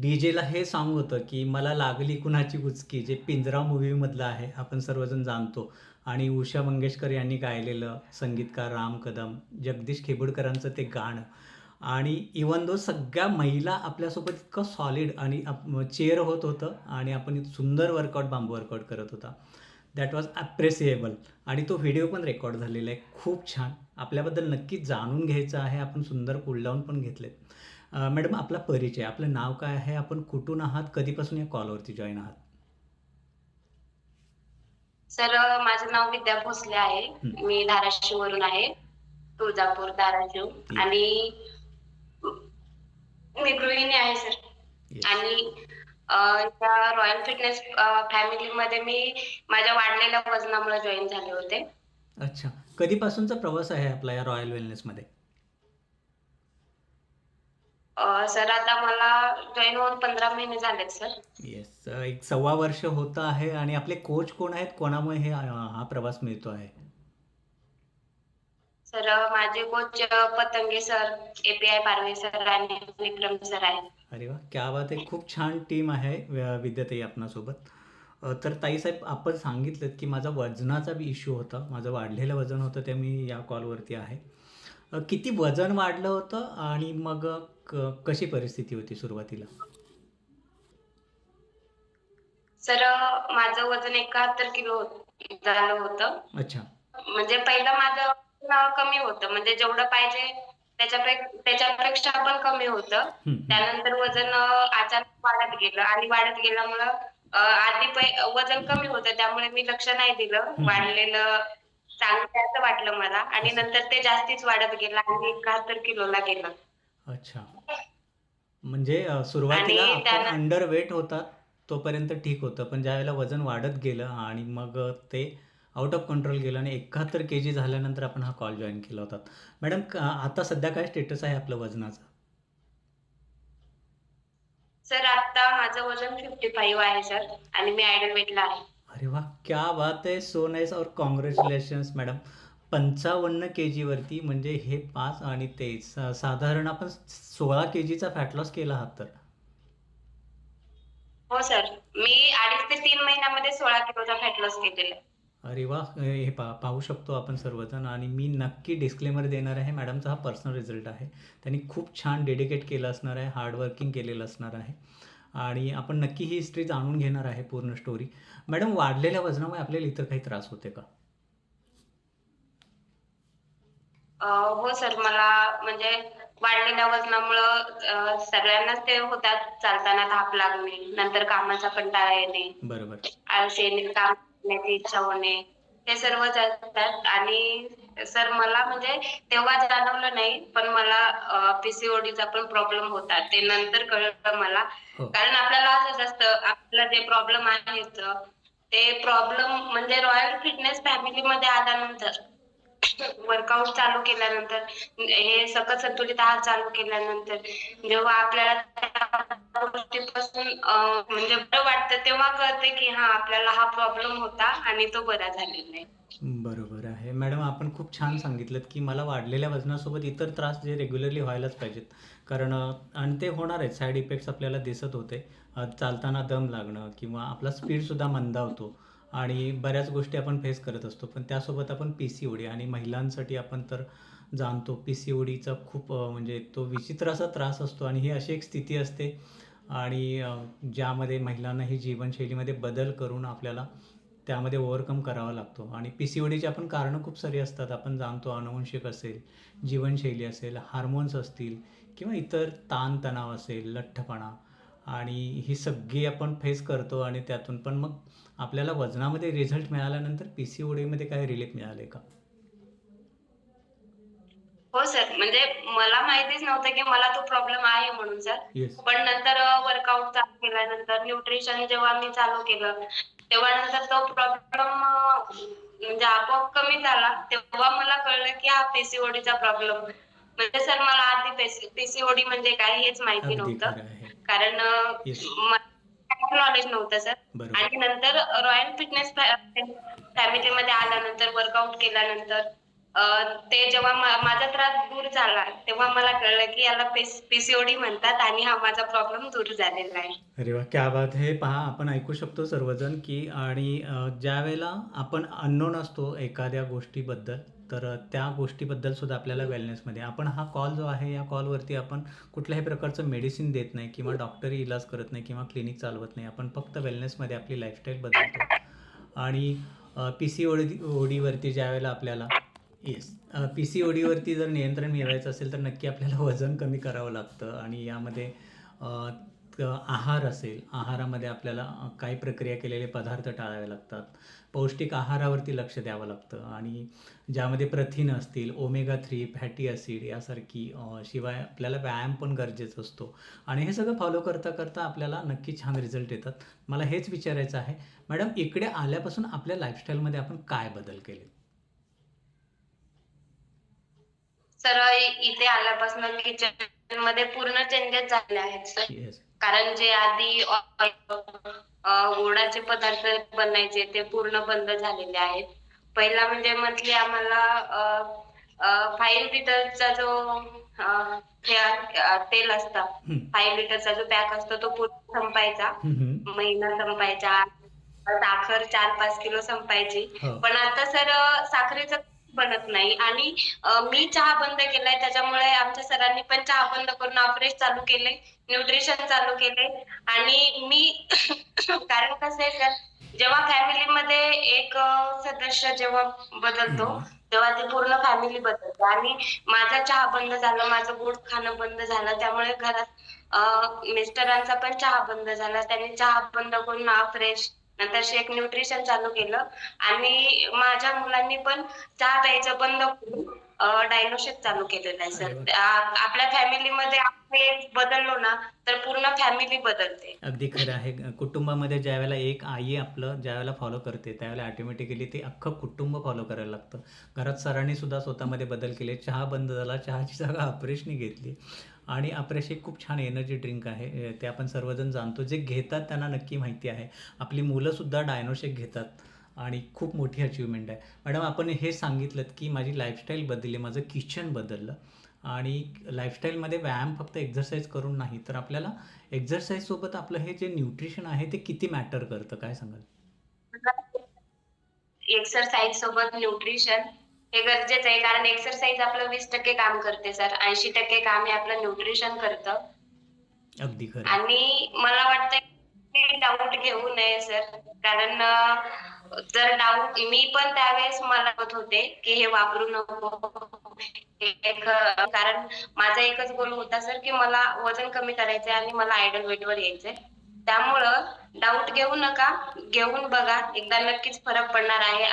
डीजेला हे सांगू होतं, की मला लागली कुणाची उचकी जे पिंजरा मूव्हीमधलं आहे. आपण सर्वजण जाणतो आणि उषा मंगेशकर यांनी गायलेलं संगीतकार राम कदम, जगदीश खेबुडकरांचं ते गाणं आणि इव्हन दो सगळ्या महिला आपल्यासोबत इतकं सॉलिड आणि चेअर होत होतं आणि आपण सुंदर वर्कआउट बांबू वर्कआउट करत होता. दॅट वॉज ॲप्रेसिएबल आणि तो व्हिडिओ पण रेकॉर्ड झालेला आहे. खूप छान. आपल्याबद्दल नक्कीच जाणून घ्यायचं आहे. आपण सुंदर कूलडाऊन पण घेतलेत. अ, मॅडम आपला परिचय, आपलं नाव काय आहे? आपण कुठून आहात? कधीपासून या कॉलवरती जॉइन आहात? सर अ, माझं नाव विद्या भोसले आहे. हं. मी धाराशिववरून आहे. तुळजापूर, धाराशिव. आणि मी गृहिणी आहे सर. येस. आणि अ, त्या रॉयल फिटनेस अ, फॅमिलीमध्ये मी माझ्या वाढलेल्या वजनामुळे जॉइन झाले होते. अच्छा. कधीपासूनचा प्रवास आहे आपला या रॉयल वेलनेसमध्ये? सर आता मला जॉइन होऊन 15 महिने झालेत सर. येस. एक सव्वा वर्ष होतं आहे आणि आपले कोच कोण आहेत? कोणामुळे हे हा प्रवास मिळतो आहे? सर माझे coach Patange sir, API Parve sir आणि विक्रम सर आहेत. अरे वाह! क्या बात है! खूप छान टीम आहे अ, विद्याताई आपणासोबत. अ, तर ताईसाहेब आपण सांगितलंत, की माझा वजनाचा बी इश्यू होता. माझं वाढलेलं वजन होतं ते मी या कॉलवरती आहे. किती वजन वाढलं होतं आणि मग क कशी परिस्थिती होती सुरुवातीला? सर अ, माझं वजन 71 किलो होत झालं होतं. अच्छा. म्हणजे पहिलं माझं कमी होतं. म्हणजे जेवढं पाहिजे त्याच्यापे त्याच्यापेक्षा पण कमी होतं. हं, हं. त्यानंतर वजन अ, अचानक वाढत गेलं आणि वाढत गेल्यामुळं अ, आधी पै वजन कमी होतं त्यामुळे मी लक्ष नाही दिलं. हं, हं. वाढलेलं चांगलं असं वाटलं मला आणि. नंतर ते जास्तीच वाढत गेलं आणि 71 किलोला गेलं. अच्छा. म्हणजे अ, सुरुवातीला आणि आपण त्यानं अंडर वेट होतात तोपर्यंत ठीक होतं. पण ज्यावेळेला वजन वाढत गेलं आणि मग अ, ते आउट ऑफ कंट्रोल गेलं आणि 71 केजी झाल्यानंतर आपण हा कॉल जॉइन केला होता. मॅडम क आता सध्या काय स्टेटस आहे आपलं वजनाचं? सर आता माझं वजन 55 आहे सर आणि मी आयडल वेटला आहे. अरे वाह! क्या बात है! सो नाईस और काँग्रॅच्युलेशन्स मॅडम. 55 केजीवरती म्हणजे हे 5 आणि 23 सा साधारण आपण 16 केजीचा फॅट लॉस केला आहात तर. हो सर. मी 2.5 ते 3 महिन्यामध्ये 16 किलोचा फॅट लॉस केलेला आहे. अरे वाह! अ, हे पहा पाहू शकतो आपण सर्वजण आणि मी नक्की डिस्क्लेमर देणार आहे. मॅडमचा हा पर्सनल रिझल्ट आहे. त्यांनी खूप छान डेडिकेट केलं असणार आहे. हार्ड वर्किंग केलेलं असणार आहे आणि आपण नक्की ही हिस्ट्री जाणून घेणार आहे पूर्ण स्टोरी. मॅडम वाढलेल्या वजनामुळे आपल्याला इतर काही त्रास होते का? हो सर. मला म्हणजे वाढलेल्या वजनामुळं सगळ्यांनाच ते होतात. चालताना धाप लागणे, नंतर कामाचा कंटाळा येणे, बरोबर. येणे, काम करण्याची इच्छा होणे, हे सर्वच असतात आणि सर मला म्हणजे तेव्हा जाणवलं नाही. पण मला पीसीओडीचा पण प्रॉब्लेम होता. ते नंतर कळलं मला. हो. कारण आपल्याला असंच असतं, आपल्याला जे प्रॉब्लेम आहेत ते प्रॉब्लेम म्हणजे रॉयल फिटनेस फॅमिलीमध्ये आल्यानंतर वर्कआउट चालू केल्यानंतर, हे सकस संतुलित आहार चालू केल्यानंतर, जेव्हा आपल्याला गोष्टीपासून म्हणजे बरं वाटतं तेव्हा कळते की हा आपल्याला हा प्रॉब्लेम होता आणि तो बरा झालेला आहे. बरोबर आहे. मॅडम आपण खूप छान सांगितलं की मला वाढलेल्या वजनासोबत इतर त्रास जे रेग्युलरली व्हायलाच पाहिजेत. कारण आणि ते होणार आहेत. साइड इफेक्ट्स आपल्याला दिसत होते. चालताना दम लागणं किंवा आपला स्पीडसुद्धा मंदावतो आणि बऱ्याच गोष्टी आपण फेस करत असतो. पण त्यासोबत आपण पी सी ओडी आणि महिलांसाठी आपण तर जाणतो पी सी ओडीचा खूप म्हणजे तो विचित्र असा त्रास असतो आणि ही अशी एक स्थिती असते आणि ज्यामध्ये महिलांना ही जीवनशैलीमध्ये बदल करून आपल्याला त्यामध्ये ओव्हरकम करावा लागतो आणि पी सी ओडीचे आपण कारणं खूप सारी असतात. आपण जाणतो अनुवंशिक असेल, जीवनशैली असेल, हार्मोन्स असतील किंवा इतर ताणतणाव असेल, लठ्ठपणा आणि ही सगळी आपण फेस करतो आणि त्यातून पण मग आपल्याला वजनामध्ये रिझल्ट मिळाल्यानंतर पीसीओडीमध्ये काही रिलीफ मिळाले का? हो सर. म्हणजे मला माहितीच नव्हतं, की मला तो प्रॉब्लेम आहे म्हणून सर. पण नंतर वर्कआउट चालू केल्यानंतर, न्यूट्रिशन जेव्हा मी चालू केलं, तेव्हा नंतर तो प्रॉब्लेम म्हणजे आपोआप कमी झाला. तेव्हा मला कळलं, की हा पीसीओडीचा प्रॉब्लेम म्हणजे सर मला आधी पीसी पीसीओडी म्हणजे काय हेच माहिती नव्हतं. कारण नॉलेज नव्हतं सर. आणि नंतर रॉयल फिटनेस फॅमिलीमध्ये आल्यानंतर, वर्कआउट केल्यानंतर ते जेव्हा माझा त्रास दूर झाला तेव्हा मला कळलं की याला पीसीओडी म्हणतात आणि हा माझा प्रॉब्लेम दूर झालेला आहे. अरे वा क्या बात हे. पहा आपण ऐकू शकतो सर्वजण की आणि अ, ज्यावेळेला आपण अननोन असतो एखाद्या गोष्टीबद्दल तर त्या गोष्टीबद्दल सुद्धा आपल्याला वेलनेसमध्ये आपण हा कॉल जो आहे या कॉलवरती आपण कुठल्याही प्रकारचं मेडिसिन देत नाही किंवा डॉक्टरी इलाज करत नाही किंवा क्लिनिक चालवत नाही. आपण फक्त वेलनेसमध्ये आपली लाईफस्टाईल बदलतो. आणि पी सी ओडी ओडीवरती ज्यावेळेला आपल्याला येस पी सी ओडीवरती जर नियंत्रण मिळवायचं असेल तर नक्की आपल्याला वजन कमी करावं लागतं. आणि यामध्ये आहार असेल आहारामध्ये आपल्याला काही प्रक्रिया केलेले पदार्थ टाळावे लागतात. पौष्टिक आहारावरती लक्ष द्यावं लागतं आणि ज्यामध्ये प्रथिन असतील ओमेगा थ्री फॅटी ॲसिड यासारखी शिवाय आपल्याला व्यायाम पण गरजेचा असतो. आणि हे सगळं फॉलो करता करता आपल्याला नक्की छान रिझल्ट येतात. मला हेच विचारायचं आहे मॅडम इकडे आल्यापासून आपल्या लाईफस्टाईलमध्ये आपण काय बदल केले? सर इथे आल्यापासून किचनमध्ये पूर्ण चेंजेस झाले आहेत सर. कारण जे आधी गोडाचे पदार्थ बनायचे ते पूर्ण बंद झालेले आहेत. पहिला म्हणजे मंथली आम्हाला फाईव्ह लिटरचा जो हे तेल असतं. फाईव्ह लिटरचा जो पॅक असतो तो पूर्ण संपायचा. महिना संपायचा. साखर चार पाच किलो संपायची. हो. पण आता सर साखरेचं बनत नाही. आणि मी चहा बंद केलाय. त्याच्यामुळे आमच्या सरांनी पण चहा बंद करून ऑपरेश चालू केले. न्यूट्रिशन चालू केले. आणि मी कारण कसं आहे सर जेव्हा फॅमिलीमध्ये एक सदस्य जेव्हा बदलतो तेव्हा ते पूर्ण फॅमिली बदलते. आणि माझा चहा बंद झाला माझं गोड खाणं बंद झालं. त्यामुळे घरात मिस्टरांचा पण चहा बंद झाला. त्यांनी चहा बंद करून फ्रेश नंतर शेक न्यूट्रिशन चालू केलं. आणि माझ्या मुलांनी पण चहा प्यायचं बंद करून डायनोशेक चालू केलेलं आहे सर आपल्या फॅमिलीमध्ये बदललो ना तर पूर्ण फॅमिली बदलते. अगदी खरं आहे. कुटुंबामध्ये ज्यावेळेला एक आई आपलं ज्यावेळेला फॉलो करते त्यावेळेला ऑटोमॅटिकली ते अख्खं कुटुंब फॉलो करायला लागतं. घरात सरांनी सुद्धा स्वतःमध्ये बदल केले. चहा बंद झाला चहाची जागा अप्रेशनी घेतली. आणि अप्रेश एक खूप छान एनर्जी ड्रिंक आहे. ते आपण सर्वजण जाणतो. जे घेतात त्यांना नक्की माहिती आहे. आपली मुलंसुद्धा डायनोशेक घेतात. आणि खूप मोठी अचिव्हमेंट आहे. मॅडम आपण हे सांगितलं की माझी लाईफस्टाईल बदलली माझं किचन बदललं. आणि लाईफस्टाईलमध्ये व्यायाम फक्त एक्झरसाईज करून नाही तर आपल्याला एक्झरसाईजसोबत आपलं हे जे न्यूट्रिशन आहे ते किती मॅटर करतं? काय सांगाल? एक्सरसाइज सोबत न्यूट्रिशन हे गरजेचं आहे कारण एक्सरसाइज आपलं वीस टक्के काम करते सर. ऐंशी टक्के काम हे आपलं न्यूट्रिशन करतं. अगदी खरं. आणि मला वाटतं डाऊट घेऊ नये सर. कारण जर डाऊट मी पण त्यावेळेस मला होते की हे वापरू नको. कारण माझा एकच गोल होता सर की मला वजन कमी करायचंय आणि मला आयडल वेट वर यायचंय. त्यामुळं डाऊट घेऊ नका घेऊन बघा. एकदा नक्कीच फरक पडणार आहे.